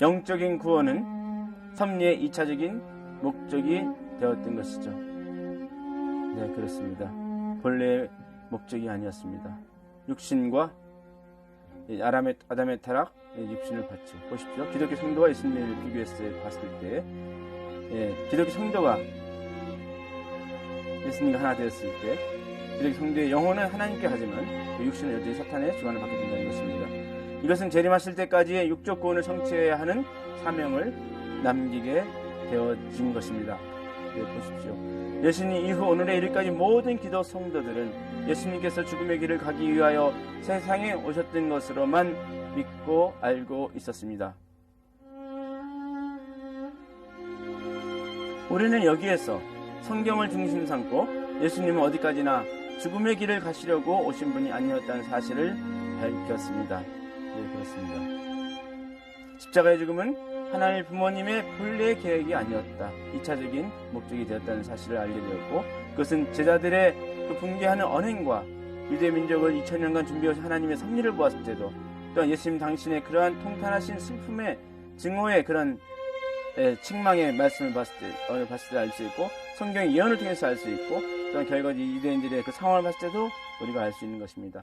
영적인 구원은 섭리의 2차적인 목적이 되었던 것이죠. 네, 그렇습니다. 본래의 목적이 아니었습니다. 육신과 이 아람의, 아담의 타락, 예, 육신을 받죠. 보십시오. 기독교 성도와 예수님을 비교해서 봤을 때, 예, 기독교 성도가 예수님과 하나 되었을 때, 기독교 성도의 영혼은 하나님께 하지만 그 육신은 여전히 사탄의 주관을 받게 된다는 것입니다. 이것은 재림하실 때까지의 구원을 성취해야 하는 사명을 남기게 되어진 것입니다. 네, 보십시오. 예수님 이후 오늘의 일까지 모든 기도 성도들은 예수님께서 죽음의 길을 가기 위하여 세상에 오셨던 것으로만 믿고 알고 있었습니다. 우리는 여기에서 성경을 중심 삼고 예수님은 어디까지나 죽음의 길을 가시려고 오신 분이 아니었다는 사실을 밝혔습니다. 네, 그렇습니다. 십자가의 죽음은 하나님 부모님의 본래의 계획이 아니었다. 2차적인 목적이 되었다는 사실을 알게 되었고 그것은 제자들의 그 붕괴하는 언행과 유대 민족을 2000년간 준비해서 하나님의 섭리를 보았을 때도 또한 예수님 당신의 그러한 통탄하신 슬픔의 증오의 그런 에, 책망의 말씀을 봤을 때, 어, 봤을 때 알 수 있고 성경의 예언을 통해서 알 수 있고 또한 결과 유대인들의 그 상황을 봤을 때도 우리가 알 수 있는 것입니다.